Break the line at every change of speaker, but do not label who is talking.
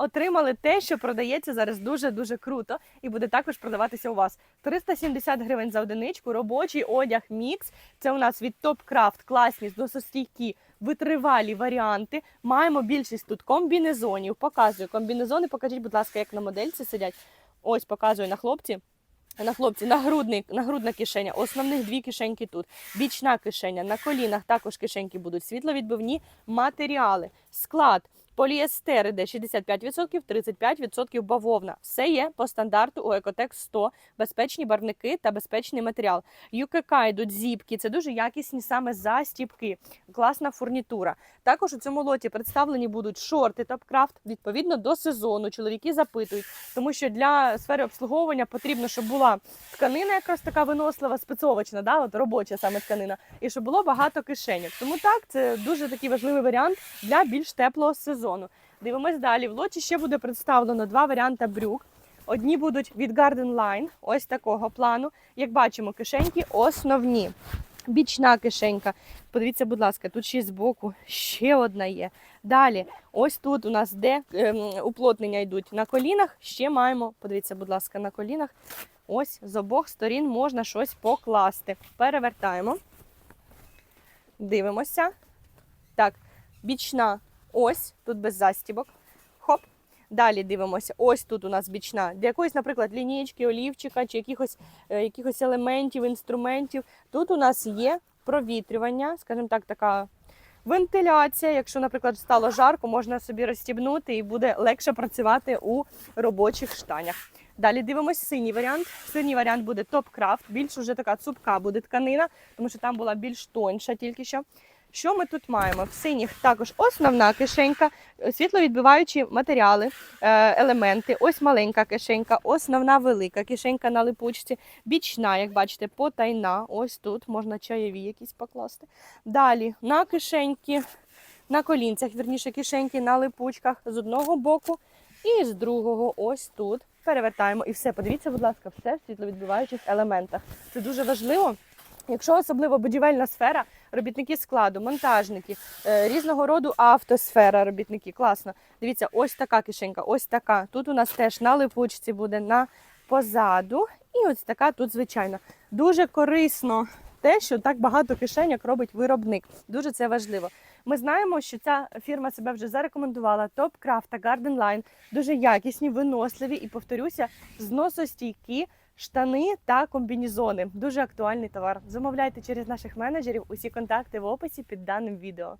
отримали те, що продається зараз дуже-дуже круто і буде також продаватися у вас. 370 гривень за одиничку, робочий одяг мікс. Це у нас від Craft, класні, зносостійкі, витривалі варіанти. Маємо більшість тут комбінезонів. Показую комбінезони. Покажіть, будь ласка, як на модельці сидять. Ось показую на хлопці. На хлопці нагрудний, нагрудна кишеня, основних дві кишеньки тут, бічна кишеня, на колінах також кишеньки будуть, світловідбивні матеріали, склад, поліестер іде 65%, 35% бавовна. Все є по стандарту у Ecotec 100, безпечні барвники та безпечний матеріал. ЮКК йдуть зіпки, це дуже якісні саме застіпки, класна фурнітура. Також у цьому лоті представлені будуть шорти Topcraft, відповідно до сезону. Чоловіки запитують, тому що для сфери обслуговування потрібно, щоб була тканина якраз така винослива, спецовочна, да, от робоча саме тканина, і щоб було багато кишеньок. Тому так, це дуже такий важливий варіант для більш теплого сезону. Дивимось далі. В лоті ще буде представлено два варіанти брюк. Одні будуть від Garden Line, ось такого плану. Як бачимо, кишеньки основні. Бічна кишенька. Подивіться, будь ласка, тут ще збоку ще одна є. Далі, ось тут у нас де ем, уплотнення йдуть на колінах. Ще маємо, подивіться, будь ласка, на колінах. Ось з обох сторін можна щось покласти. Перевертаємо. Дивимося. Так, бічна ось, тут без застібок. Хоп. Далі дивимося. Ось тут у нас бічна. Для якоїсь, наприклад, лінійки, олівчика чи якихось, е, якихось елементів, інструментів. Тут у нас є провітрювання, скажімо так, така вентиляція. Якщо, наприклад, стало жарко, можна собі розстібнути і буде легше працювати у робочих штанях. Далі дивимося синій варіант. Синій варіант буде топ-крафт, більш уже така цупка буде тканина, тому що там була більш тонша тільки що. Що ми тут маємо? В синіх також основна кишенька, світловідбиваючі матеріали, е, елементи. Ось маленька кишенька, основна велика кишенька на липучці, бічна, як бачите, потайна. Ось тут можна чайові якісь покласти. Далі на кишеньки, на колінцях, вірніше кишеньки на липучках з одного боку і з другого. Ось тут. Перевертаємо і все. Подивіться, будь ласка, все в світловідбиваючих елементах. Це дуже важливо. Якщо особливо будівельна сфера, робітники складу, монтажники, е, різного роду автосфера, робітники. Класно. Дивіться, ось така кишенька, ось така. Тут у нас теж на липучці буде на позаду. І ось така тут, звичайно. Дуже корисно те, що так багато кишеньок робить виробник. Дуже це важливо. Ми знаємо, що ця фірма себе вже зарекомендувала. Top Craft та Garden Line дуже якісні, виносливі і, повторюся, зносостійкі штани та комбінізони. Дуже актуальний товар. Замовляйте через наших менеджерів. Усі контакти в описі під даним відео.